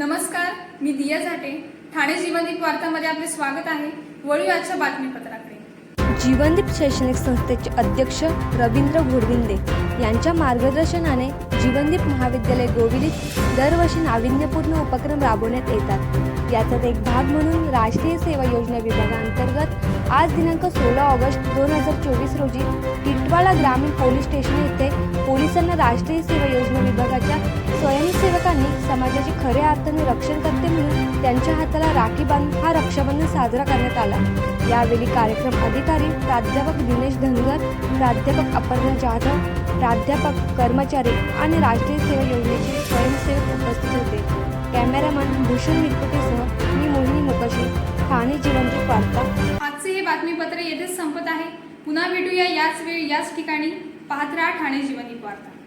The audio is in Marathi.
नमस्कार दिया झाटे. ठाणे जीवनदीप वार्तामध्ये आपले स्वागत आहे. वळू आजच्या बातमीपत्राकडे. जीवनदीप शैक्षणिक संस्थेचे अध्यक्ष रवींद्र घोडविंदे यांच्या मार्गदर्शनाने जीवनदीप महाविद्यालय गोविलीत दरवर्षी नाविन्यपूर्ण उपक्रम राबवण्यात येतात. याचाच एक भाग म्हणून राष्ट्रीय सेवा योजना विभागांतर्गत आज दिनांक सोळा ऑगस्ट दोन हजार चोवीस रोजी टिटवाळा ग्रामीण पोलीस स्टेशन येथे पोलिसांना राष्ट्रीय सेवा योजना विभागाच्या स्वयं नागरिकांनी समाजाचे खरे अर्थाने रक्षण करते म्हणून त्यांच्या हाताला राखी बांधून हा रक्षाबंधन साजरा करण्यात आला. यावेळी कार्यक्रम अधिकारी प्राध्यापक दिनेश धनगर प्राध्यापक अपर्णा जाधव प्राध्यापक कर्मचारी आणि राष्ट्रीय सेवा योजनेचे स्वयंसेवक उपस्थित होते. कॅमेरामॅन भूषण निरकुटेसह मी मोहिनी मुकशी ठाणे जिवंत वार्ता. आजचे हे बातमीपत्र येथेच संपत आहे. पुन्हा भेटूया याच वेळी याच ठिकाणी. पाहत राहा ठाणे जीवनी वार्ता.